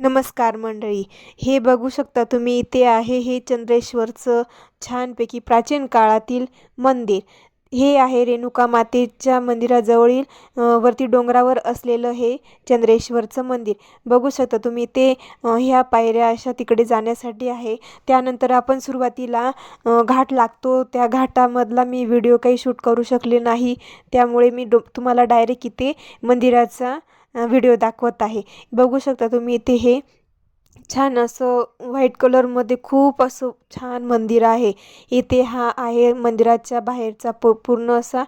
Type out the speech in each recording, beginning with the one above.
नमस्कार मंडळी. हे बघू शकता तुम्ही इथे आहे हे चंद्रेश्वरचं छानपैकी प्राचीन काळातील मंदिर. हे आहे रेणुका मातेच्या मंदिराजवळील वरती डोंगरावर असलेलं हे चंद्रेश्वरचं मंदिर. बघू शकता तुम्ही ते ह्या पायऱ्या अशा तिकडे जाण्यासाठी आहे. त्यानंतर आपण सुरुवातीला घाट लागतो. त्या घाटामधला मी व्हिडिओ काही शूट करू शकले नाही. त्यामुळे मी डो तुम्हाला डायरेक्ट इथे मंदिराचा व्हिडिओ दाखवत आहे. बघू शकता तुम्ही इथे हे छान असं व्हाईट कलरमध्ये खूप असं छान मंदिर आहे. इथे हा आहे मंदिराच्या बाहेरचा प पूर्ण असा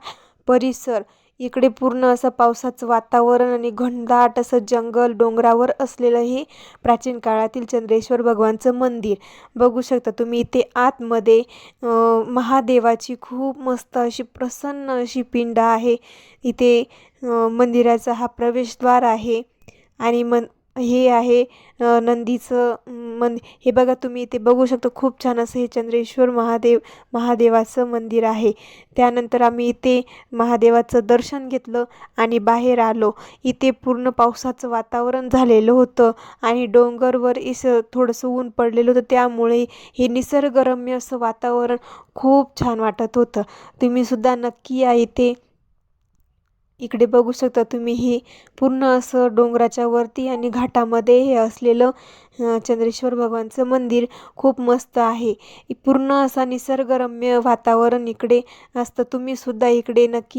परिसर. इकडे पूर्ण असं पावसाचं वातावरण आणि घनदाट असं जंगल डोंगरावर असलेलं हे प्राचीन काळातील चंद्रेश्वर भगवानचं मंदिर. बघू शकता तुम्ही इथे आतमध्ये महादेवाची खूप मस्त अशी प्रसन्न अशी पिंड आहे. इथे मंदिराचा हा प्रवेशद्वार आहे. आणि मन हे आहे नंदीचं मन हे बघा तुम्ही इथे बघू शकता खूप छान असं हे चंद्रेश्वर महादेव महादेवाचं मंदिर आहे. त्यानंतर आम्ही इथे महादेवाचं दर्शन घेतलं आणि बाहेर आलो. इथे पूर्ण पावसाचं वातावरण झालेलं होतं आणि डोंगरवर इस थोडंसं ऊन पडलेलं होतं. त्यामुळे हे निसर्गरम्य असं वातावरण खूप छान वाटत होतं. तुम्हीसुद्धा नक्की या इथे इकडे बघू शकता तुम्ही हे पूर्ण असं डोंगराच्या वरती आणि घाटामध्ये हे असलेलं चंद्रेश्वर भगवानचं मंदिर खूप मस्त आहे. पूर्ण असा निसर्गरम्य वातावरण इकडे असतं. तुम्ही सुद्धा इकडे नक्की